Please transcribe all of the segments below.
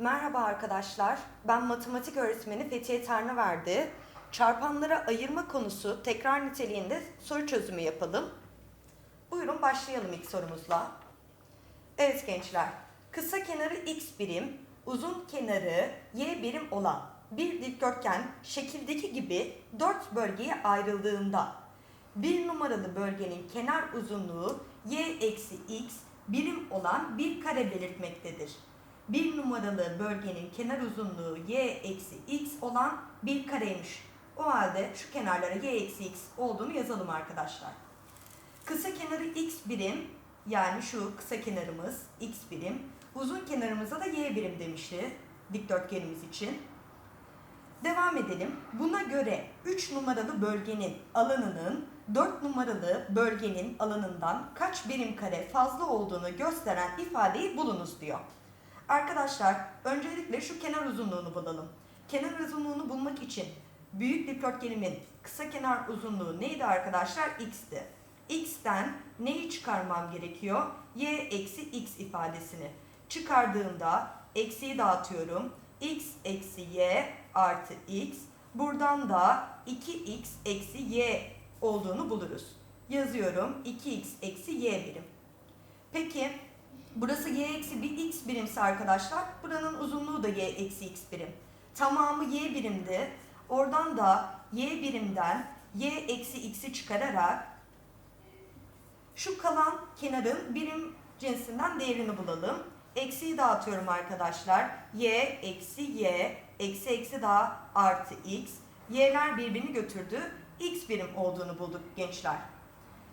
Merhaba arkadaşlar. Ben matematik öğretmeni Fethiye Tanrıverdi. Çarpanlara ayırma konusu tekrar niteliğinde soru çözümü yapalım. Buyurun başlayalım ilk sorumuzla. Evet gençler. Kısa kenarı x birim, uzun kenarı y birim olan bir dikdörtgen şekildeki gibi dört bölgeye ayrıldığında bir numaralı bölgenin kenar uzunluğu y eksi x birim olan bir kare belirtmektedir. Bir numaralı bölgenin kenar uzunluğu y eksi x olan bir kareymiş. O halde şu kenarlara y eksi x olduğunu yazalım arkadaşlar. Kısa kenarı x birim yani şu kısa kenarımız x birim. Uzun kenarımıza da y birim demişti dikdörtgenimiz için. Devam edelim. Buna göre 3 numaralı bölgenin alanının 4 numaralı bölgenin alanından kaç birim kare fazla olduğunu gösteren ifadeyi bulunuz diyor. Arkadaşlar öncelikle şu kenar uzunluğunu bulalım. Kenar uzunluğunu bulmak için büyük dikdörtgenimin kısa kenar uzunluğu neydi arkadaşlar? X'ti. X'ten neyi çıkarmam gerekiyor? Y eksi X ifadesini. Çıkardığımda eksiyi dağıtıyorum. X eksi Y artı X. Buradan da 2X eksi Y olduğunu buluruz. Yazıyorum 2X eksi Y birim. Peki burası Y eksi bir X birimse arkadaşlar buranın uzunluğu da Y eksi X birim. Tamamı Y birimdi. Oradan da Y birimden Y eksi X'i çıkararak şu kalan kenarın birim cinsinden değerini bulalım. Eksiyi dağıtıyorum arkadaşlar. Y eksi Y eksi eksi daha artı X. Y'ler birbirini götürdü. X birim olduğunu bulduk gençler.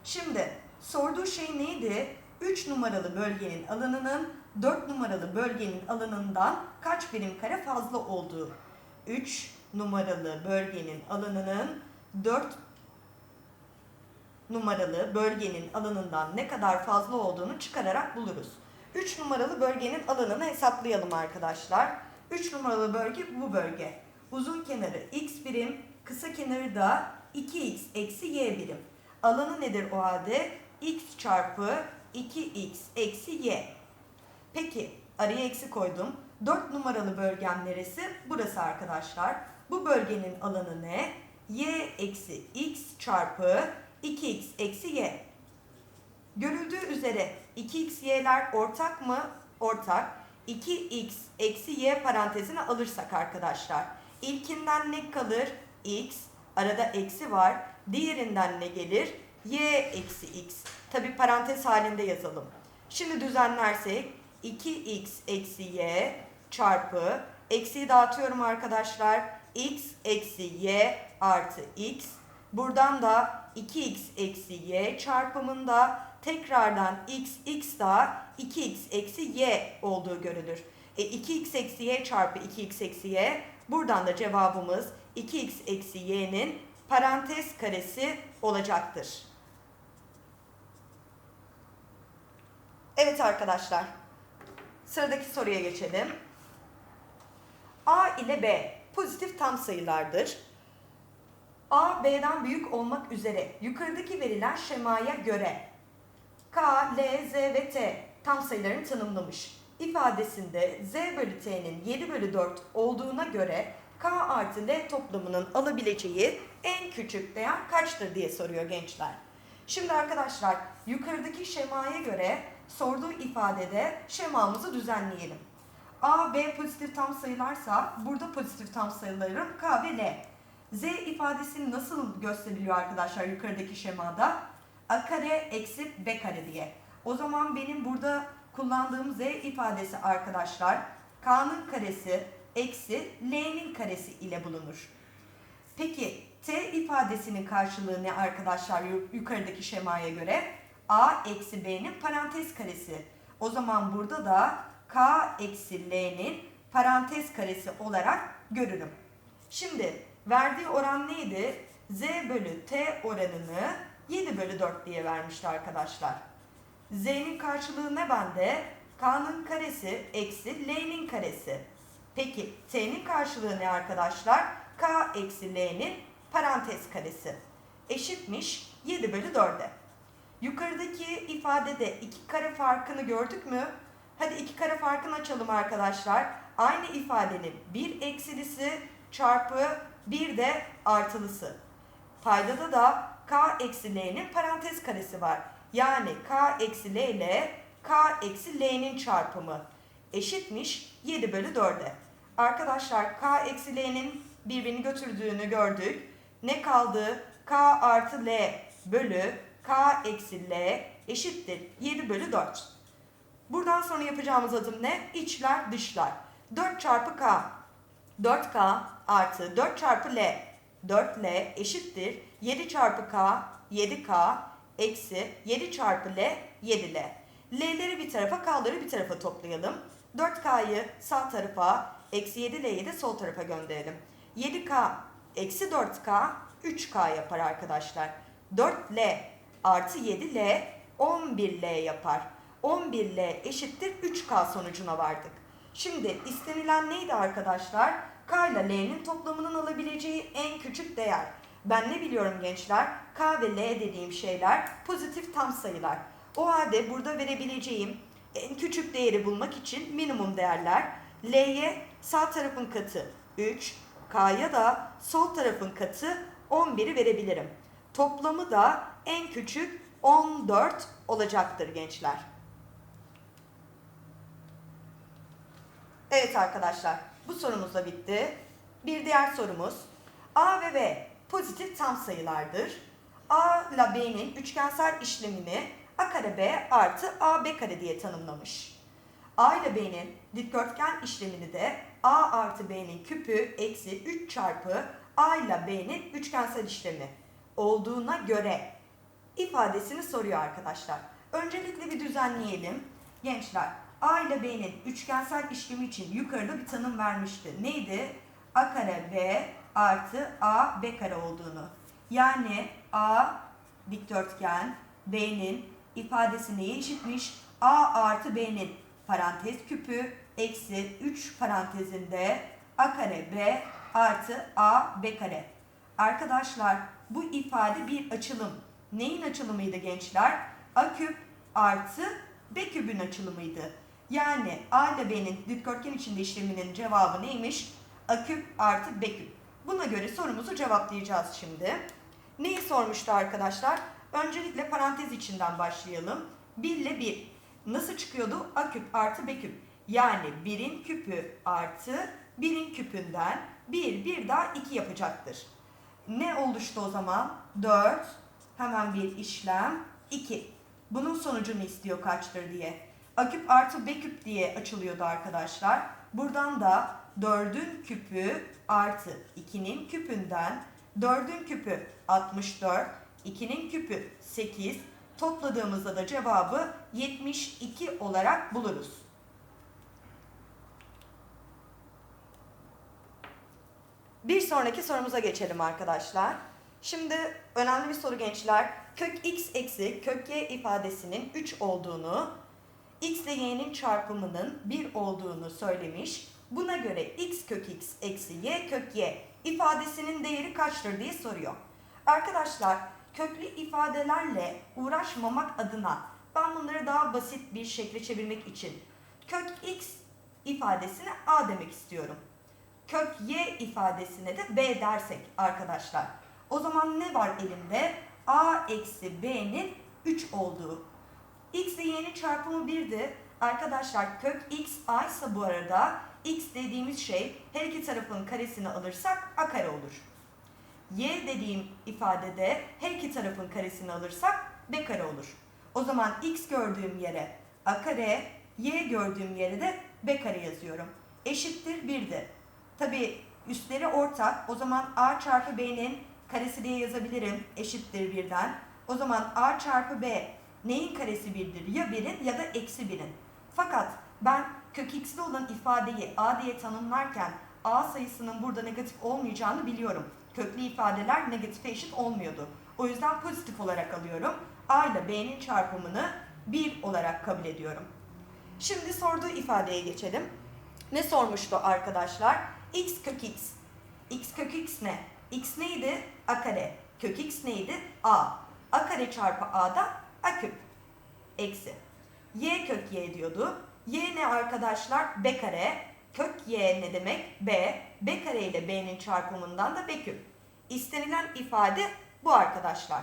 Şimdi sorduğu şey neydi? 3 numaralı bölgenin alanının 4 numaralı bölgenin alanından kaç birim kare fazla olduğu. 3 numaralı bölgenin alanının 4 numaralı bölgenin alanından ne kadar fazla olduğunu çıkararak buluruz. 3 numaralı bölgenin alanını hesaplayalım arkadaşlar. 3 numaralı bölge bu bölge. Uzun kenarı x birim, kısa kenarı da 2x eksi y birim. Alanı nedir o halde? x çarpı 2x eksi y. Peki araya eksi koydum. 4 numaralı bölgem neresi? Burası arkadaşlar. Bu bölgenin alanı ne? y eksi x çarpı 2x eksi y. Görüldüğü üzere 2x y'ler ortak mı? Ortak. 2x eksi y parantezine alırsak arkadaşlar. İlkinden ne kalır? x. Arada eksi var. Diğerinden ne gelir? y eksi x. Tabi parantez halinde yazalım. Şimdi düzenlersek 2x eksi y çarpı eksiyi dağıtıyorum arkadaşlar. x eksi y artı x. Buradan da 2x eksi y çarpımında tekrardan x x daha 2x eksi y olduğu görülür. E 2x eksi y çarpı 2x eksi y buradan da cevabımız 2x eksi y'nin parantez karesi olacaktır. Evet arkadaşlar. Sıradaki soruya geçelim. A ile B pozitif tam sayılardır. A, B'den büyük olmak üzere yukarıdaki verilen şemaya göre K, L, Z ve T tam sayılarını tanımlamış. İfadesinde Z bölü T'nin 7 bölü 4 olduğuna göre K artı L toplamının alabileceği en küçük değer kaçtır diye soruyor gençler. Şimdi arkadaşlar yukarıdaki şemaya göre sorduğu ifadede şemamızı düzenleyelim. A, B pozitif tam sayılarsa burada pozitif tam sayılarım K ve L. Z ifadesini nasıl gösteriliyor arkadaşlar yukarıdaki şemada? A kare eksi B kare diye. O zaman benim burada kullandığım Z ifadesi arkadaşlar K'nın karesi eksi L'nin karesi ile bulunur. Peki T ifadesinin karşılığı ne arkadaşlar yukarıdaki şemaya göre? A eksi B'nin parantez karesi. O zaman burada da K eksi L'nin parantez karesi olarak görürüm. Şimdi verdiği oran neydi? Z bölü T oranını 7 bölü 4 diye vermişti arkadaşlar. Z'nin karşılığı ne bende? K'nın karesi eksi L'nin karesi. Peki T'nin karşılığı ne arkadaşlar? K eksi L'nin parantez karesi. Eşitmiş 7 bölü 4'e. Yukarıdaki ifadede iki kare farkını gördük mü? Hadi iki kare farkını açalım arkadaşlar. aynı ifadenin bir eksilisi çarpı bir de artılısı. Paydada da k eksi l'nin parantez karesi var. Yani k eksi l ile k eksi l'nin çarpımı eşitmiş 7 bölü 4'e. Arkadaşlar k eksi l'nin birbirini götürdüğünü gördük. Ne kaldı? k artı l bölü k eksi l eşittir 7 bölü 4. Buradan sonra yapacağımız adım ne? İçler dışlar. 4 çarpı k 4k artı 4 çarpı l 4l eşittir 7 çarpı k 7k eksi 7 çarpı l 7l. L'leri bir tarafa k'ları bir tarafa toplayalım. 4k'yı sağ tarafa eksi 7l'yi de sol tarafa gönderelim. 7k eksi 4k 3k yapar arkadaşlar. 4l artı 7l 11l yapar. 11l eşittir 3k sonucuna vardık. Şimdi istenilen neydi arkadaşlar? K ile L'nin toplamının alabileceği en küçük değer. Ben ne biliyorum gençler? K ve L dediğim şeyler pozitif tam sayılar. O halde burada verebileceğim en küçük değeri bulmak için minimum değerler L'ye sağ tarafın katı 3, K'ya da sol tarafın katı 11'i verebilirim. Toplamı da en küçük 14 olacaktır gençler. Evet arkadaşlar bu sorumuz da bitti. Bir diğer sorumuz. A ve B pozitif tam sayılardır. A ile B'nin üçgensel işlemini A kare B artı AB kare diye tanımlamış. A ile B'nin dikdörtgen işlemini de A artı B'nin küpü eksi 3 çarpı A ile B'nin üçgensel işlemi olduğuna göre ifadesini soruyor arkadaşlar. Öncelikle bir düzenleyelim. Gençler A ile B'nin üçgensel işlemi için yukarıda bir tanım vermişti. Neydi? A kare B artı A B kare olduğunu. Yani A dikdörtgen B'nin ifadesi neye eşitmiş? A artı B'nin parantez küpü eksi 3 parantezinde A kare B artı A B kare. Arkadaşlar bu ifade bir açılım. Neyin açılımıydı gençler? A küp artı B kübün açılımıydı. Yani A ile B'nin dikdörtgen içinde işleminin cevabı neymiş? A küp artı B küp. Buna göre sorumuzu cevaplayacağız şimdi. Neyi sormuştu arkadaşlar? Öncelikle parantez içinden başlayalım. 1 ile 1. Nasıl çıkıyordu? A küp artı B küp. Yani 1'in küpü artı 1'in küpünden 1, 1 daha 2 yapacaktır. Ne oluştu o zaman? 4, hemen bir işlem, 2. Bunun sonucunu istiyor kaçtır diye. A küp artı B küp diye açılıyordu arkadaşlar. Buradan da 4'ün küpü artı 2'nin küpünden 4'ün küpü 64, 2'nin küpü 8 topladığımızda da cevabı 72 olarak buluruz. Bir sonraki sorumuza geçelim arkadaşlar. Şimdi önemli bir soru gençler. Kök x eksi kök y ifadesinin 3 olduğunu, x ile y'nin çarpımının 1 olduğunu söylemiş. Buna göre x kök x eksi y kök y ifadesinin değeri kaçtır diye soruyor. Arkadaşlar köklü ifadelerle uğraşmamak adına ben bunları daha basit bir şekilde çevirmek için kök x ifadesine a demek istiyorum. Kök y ifadesine de b dersek arkadaşlar. O zaman ne var elimde? a eksi b'nin 3 olduğu. x ile y'nin çarpımı 1'di. Arkadaşlar kök x a ise bu arada x dediğimiz şey her iki tarafın karesini alırsak a kare olur. Y dediğim ifadede her iki tarafın karesini alırsak b kare olur. O zaman x gördüğüm yere a kare, y gördüğüm yere de b kare yazıyorum. Eşittir 1'di. Tabi üstleri ortak. O zaman a çarpı b'nin karesi diye yazabilirim. Eşittir 1'den. O zaman a çarpı b neyin karesi 1'dir? Ya 1'in ya da eksi 1'in. Fakat ben kök x'li olan ifadeyi a diye tanımlarken a sayısının burada negatif olmayacağını biliyorum. Köklü ifadeler negatife eşit olmuyordu. O yüzden pozitif olarak alıyorum. a ile b'nin çarpımını 1 olarak kabul ediyorum. Şimdi sorduğu ifadeye geçelim. Ne sormuştu arkadaşlar? x kök x. x kök x ne? x neydi? a kare. Kök x neydi? a. a kare çarpı a da a küp. Eksi. y kök y diyordu. y ne arkadaşlar? b kare. Kök y ne demek? B. B kare ile b'nin çarpımından da b küp. İstenilen ifade bu arkadaşlar.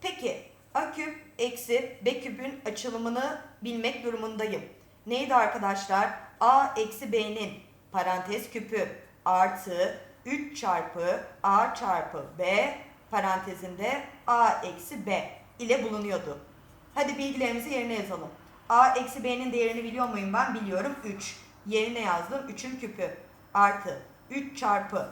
Peki a küp eksi b küpün açılımını bilmek durumundayım. Neydi arkadaşlar? a eksi b'nin parantez küpü artı 3 çarpı a çarpı b parantezinde a eksi b ile bulunuyordu. Hadi bilgilerimizi yerine yazalım. a eksi b'nin değerini biliyor muyum ben? Biliyorum 3. Yerine yazdım 3'ün küpü artı 3 çarpı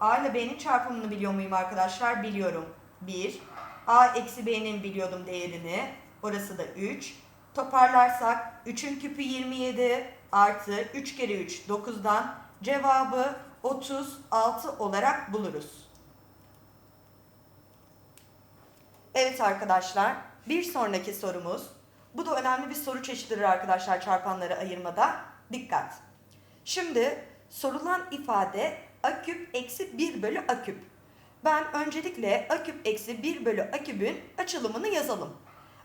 a ile b'nin çarpımını biliyor muyum arkadaşlar? Biliyorum. 1. a eksi b'nin biliyordum değerini. Orası da 3. Toparlarsak 3'ün küpü 27 artı 3 kere 3 9'dan cevabı 36 olarak buluruz. Evet arkadaşlar bir sonraki sorumuz. Bu da önemli bir soru çeşididir arkadaşlar çarpanları ayırmada. Dikkat. Şimdi sorulan ifade a küp eksi 1 bölü a küp. Ben öncelikle a küp eksi 1 bölü a küpün açılımını yazalım.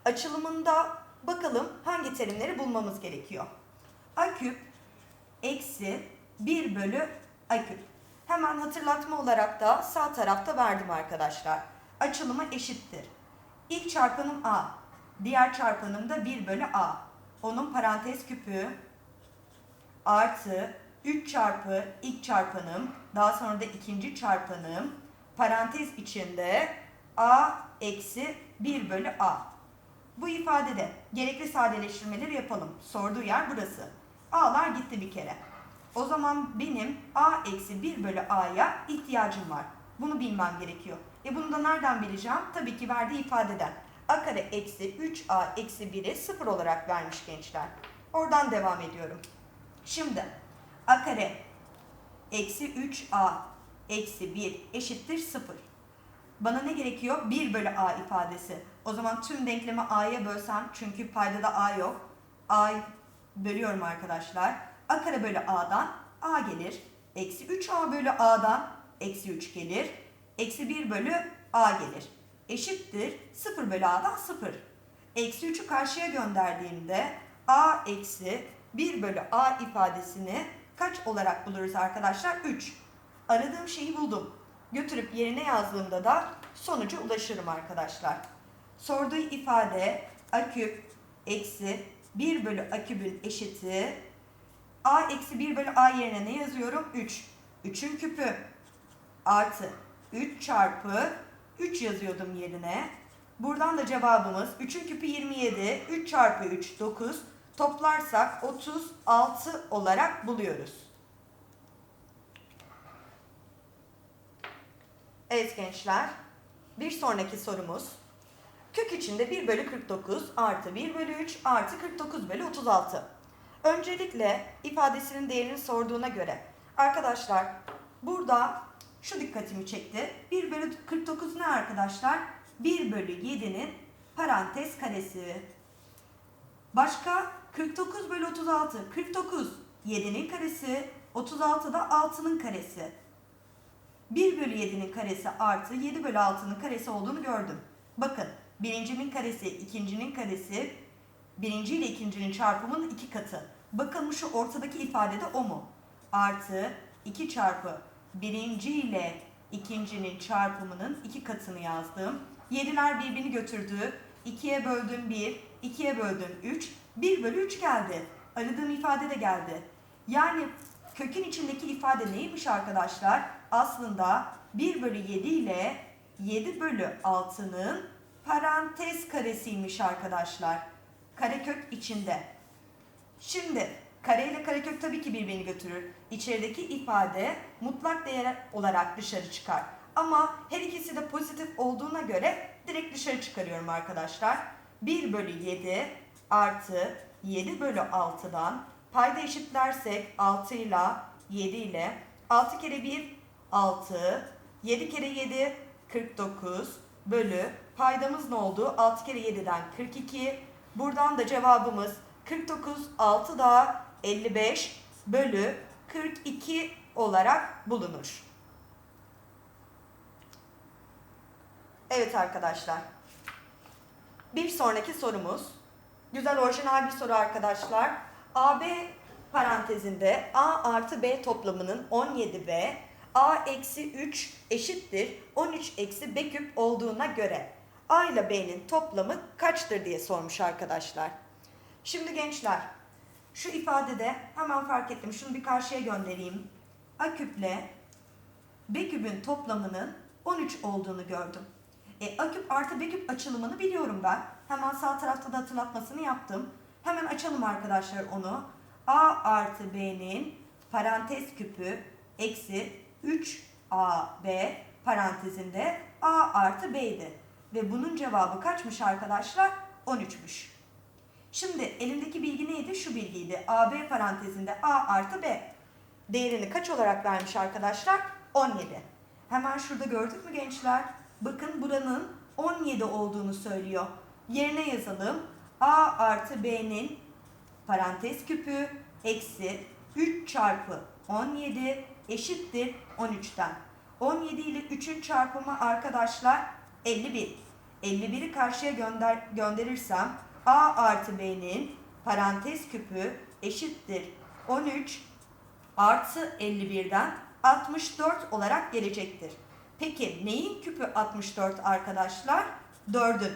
Açılımında bakalım hangi terimleri bulmamız gerekiyor. a küp eksi 1 bölü a küp. Hemen hatırlatma olarak da sağ tarafta verdim arkadaşlar. Açılımı eşittir. İlk çarpanım a, diğer çarpanım da 1 bölü a. Onun parantez küpü artı 3 çarpı ilk çarpanım, daha sonra da ikinci çarpanım, parantez içinde a eksi 1 bölü a. Bu ifadede gerekli sadeleştirmeleri yapalım. Sorduğu yer burası. A'lar gitti bir kere. O zaman benim a eksi 1 bölü a'ya ihtiyacım var. Bunu bilmem gerekiyor. E bunu da nereden bileceğim? Tabii ki verdiği ifadeden. a kare eksi 3a eksi 1'i 0 olarak vermiş gençler. Oradan devam ediyorum. Şimdi a kare eksi 3a eksi 1 eşittir 0. Bana ne gerekiyor? 1 bölü a ifadesi. O zaman tüm denklemi a'ya bölsem çünkü paydada a yok. a bölüyorum arkadaşlar. a kare bölü a'dan a gelir. Eksi 3a bölü a'dan eksi 3 gelir. Eksi 1 bölü a gelir. Eşittir 0 bölü a'dan 0. Eksi 3'ü karşıya gönderdiğimde a eksi 1 bölü a ifadesini kaç olarak buluruz arkadaşlar? 3. Aradığım şeyi buldum. Götürüp yerine yazdığımda da sonuca ulaşırım arkadaşlar. Sorduğu ifade a küp eksi 1 bölü a kübün eşiti a eksi 1 bölü a yerine ne yazıyorum? 3. 3'ün küpü artı 3 çarpı 3 yazıyordum yerine. Buradan da cevabımız 3'ün küpü 27, 3 çarpı 3 9, toplarsak 36 olarak buluyoruz. Evet gençler, bir sonraki sorumuz. Kök içinde 1 bölü 49 artı 1 bölü 3 artı 49 bölü 36. Öncelikle ifadesinin değerini sorduğuna göre arkadaşlar burada şu dikkatimi çekti. 1 bölü 49 ne arkadaşlar? 1 bölü 7'nin parantez karesi. Başka 49 bölü 36. 49 7'nin karesi. 36 da 6'nın karesi. 1 bölü 7'nin karesi artı 7 bölü 6'nın karesi olduğunu gördüm. Bakın birincinin karesi, ikincinin karesi, birinci ile ikincinin çarpımının iki katı. Bakalım şu ortadaki ifadede o mu? Artı 2 çarpı birinci ile ikincinin çarpımının iki katını yazdım. 7'ler birbirini götürdü. 2'ye böldüm 1, 2'ye böldüm 3, 1 bölü 3 geldi. Aradığım ifade de geldi. Yani kökün içindeki ifade neymiş arkadaşlar? Aslında 1 bölü 7 ile 7 bölü 6'nın parantez karesiymiş arkadaşlar. Karekök içinde. Şimdi kare ile karekök tabii ki birbirini götürür. İçerideki ifade mutlak değer olarak dışarı çıkar. Ama her ikisi de pozitif olduğuna göre direkt dışarı çıkarıyorum arkadaşlar. 1 bölü 7 artı 7 bölü 6'dan payda eşitlersek 6 ile 7 ile 6 kere 1 6 7 kere 7 49 bölü paydamız ne oldu? 6 kere 7'den 42. Buradan da cevabımız 49 6 daha 55 bölü 42 olarak bulunur. Evet arkadaşlar. Bir sonraki sorumuz. Güzel orijinal bir soru arkadaşlar. AB parantezinde A artı B toplamının 17B A eksi 3 eşittir 13 eksi B küp olduğuna göre A ile B'nin toplamı kaçtır diye sormuş arkadaşlar. Şimdi gençler şu ifadede hemen fark ettim. Şunu bir karşıya göndereyim. A küple B küpün toplamının 13 olduğunu gördüm. E, A küp artı B küp açılımını biliyorum ben. Hemen sağ tarafta da hatırlatmasını yaptım. Hemen açalım arkadaşlar onu. A artı B'nin parantez küpü eksi 3AB parantezinde A artı B'ydi. Ve bunun cevabı kaçmış arkadaşlar? 13'müş. Şimdi elimdeki bilgi neydi? Şu bilgiydi. AB parantezinde A artı B. Değerini kaç olarak vermiş arkadaşlar? 17. Hemen şurada gördük mü gençler? Bakın buranın 17 olduğunu söylüyor. Yerine yazalım. A artı B'nin parantez küpü eksi 3 çarpı 17 eşittir 13'ten. 17 ile 3'ün çarpımı arkadaşlar 51. 51'i karşıya gönder gönderirsem A artı B'nin parantez küpü eşittir 13 artı 51'den 64 olarak gelecektir. Peki neyin küpü 64 arkadaşlar? 4'ün.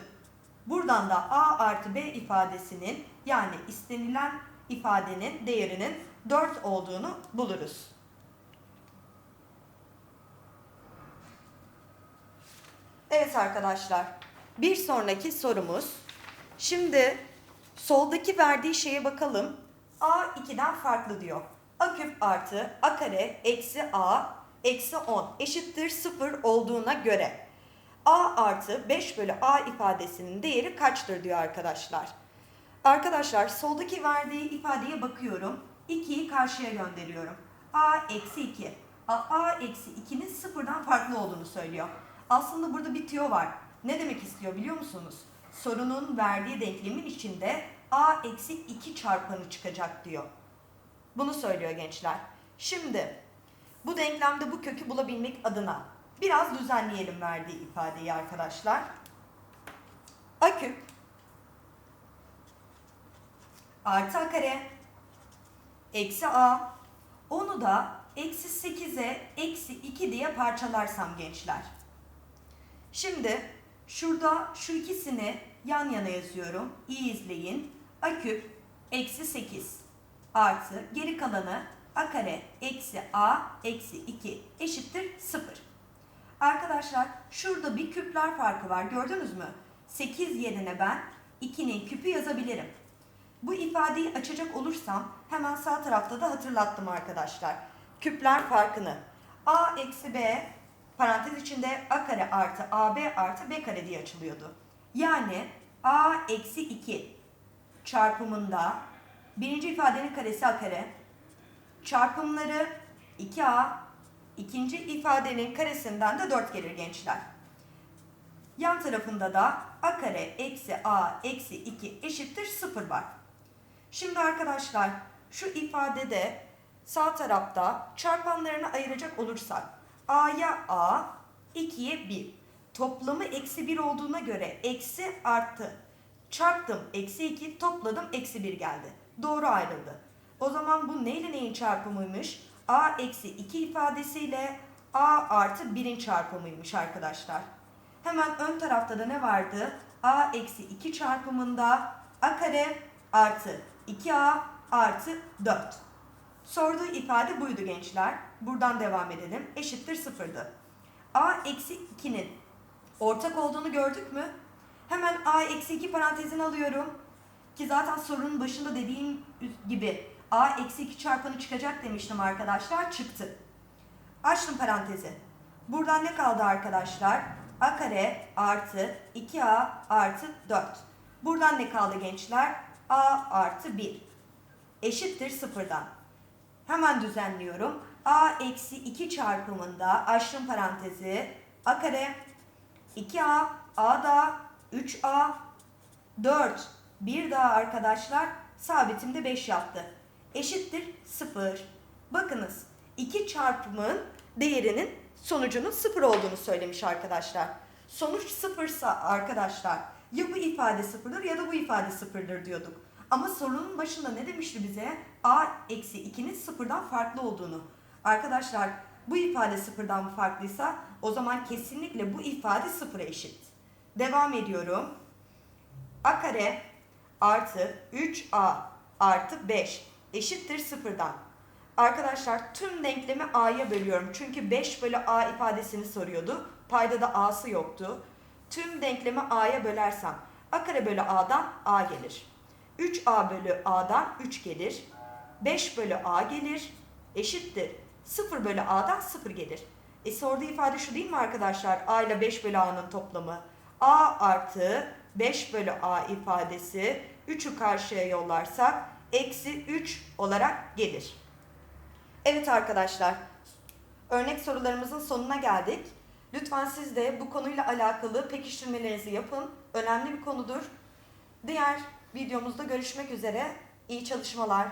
Buradan da A artı B ifadesinin yani istenilen ifadenin değerinin 4 olduğunu buluruz. Evet arkadaşlar, bir sonraki sorumuz. Şimdi soldaki verdiği şeye bakalım. A 2'den farklı diyor. A küp artı A kare eksi A eksi 10 eşittir 0 olduğuna göre A artı 5 bölü A ifadesinin değeri kaçtır diyor arkadaşlar. Arkadaşlar soldaki verdiği ifadeye bakıyorum. 2'yi karşıya gönderiyorum. A eksi 2. A, A eksi 2'nin sıfırdan farklı olduğunu söylüyor. Aslında burada bir tüyo var. Ne demek istiyor biliyor musunuz? Sorunun verdiği denklemin içinde A eksi 2 çarpanı çıkacak diyor. Bunu söylüyor gençler. Şimdi bu denklemde bu kökü bulabilmek adına biraz düzenleyelim verdiği ifadeyi arkadaşlar. A küp artı a kare eksi a onu da eksi 8'e eksi 2 diye parçalarsam gençler. Şimdi şurada şu ikisini yan yana yazıyorum. İyi izleyin. A küp eksi 8 artı geri kalanı a kare eksi a eksi 2 eşittir 0. Arkadaşlar şurada bir küpler farkı var gördünüz mü? 8 yerine ben 2'nin küpü yazabilirim. Bu ifadeyi açacak olursam hemen sağ tarafta da hatırlattım arkadaşlar. Küpler farkını. a eksi b parantez içinde a kare artı ab artı b kare diye açılıyordu. Yani a eksi 2 çarpımında birinci ifadenin karesi a kare çarpımları 2a ikinci ifadenin karesinden de 4 gelir gençler. Yan tarafında da a kare eksi a eksi 2 eşittir 0 var. Şimdi arkadaşlar şu ifadede sağ tarafta çarpanlarını ayıracak olursak a'ya a, 2'ye 1. Toplamı eksi 1 olduğuna göre eksi artı çarptım eksi 2 topladım eksi 1 geldi. Doğru ayrıldı. O zaman bu neyle neyin çarpımıymış? a eksi 2 ifadesiyle a artı 1'in çarpımıymış arkadaşlar. Hemen ön tarafta da ne vardı? a eksi 2 çarpımında a kare artı 2a artı 4. Sorduğu ifade buydu gençler. Buradan devam edelim. Eşittir sıfırdı. a eksi 2'nin ortak olduğunu gördük mü? Hemen a eksi 2 parantezini alıyorum. Ki zaten sorunun başında dediğim gibi a eksi 2 çarpanı çıkacak demiştim arkadaşlar. Çıktı. Açtım parantezi. Buradan ne kaldı arkadaşlar? a kare artı 2a artı 4. Buradan ne kaldı gençler? a artı 1 eşittir sıfırdan. Hemen düzenliyorum. a eksi 2 çarpımında açtım parantezi a kare 2a a da 3a 4 bir daha arkadaşlar sabitimde 5 yaptı. Eşittir 0. Bakınız 2 çarpımın değerinin sonucunun 0 olduğunu söylemiş arkadaşlar. Sonuç sıfırsa arkadaşlar ya bu ifade sıfırdır ya da bu ifade sıfırdır diyorduk. Ama sorunun başında ne demişti bize? a eksi 2'nin sıfırdan farklı olduğunu. Arkadaşlar bu ifade sıfırdan farklıysa o zaman kesinlikle bu ifade sıfıra eşit. Devam ediyorum. a kare artı 3a artı 5 eşittir sıfırdan. Arkadaşlar tüm denklemi a'ya bölüyorum. Çünkü 5 bölü a ifadesini soruyordu. Payda da a'sı yoktu. Tüm denklemi a'ya bölersem a kare bölü a'dan a gelir. 3a bölü a'dan 3 gelir. 5 bölü a gelir. Eşittir. 0 bölü a'dan 0 gelir. E sorduğu ifade şu değil mi arkadaşlar? a ile 5 bölü a'nın toplamı. a artı 5 bölü a ifadesi 3'ü karşıya yollarsak eksi 3 olarak gelir. Evet arkadaşlar, örnek sorularımızın sonuna geldik. Lütfen siz de bu konuyla alakalı pekiştirmelerinizi yapın. Önemli bir konudur. Diğer videomuzda görüşmek üzere. İyi çalışmalar.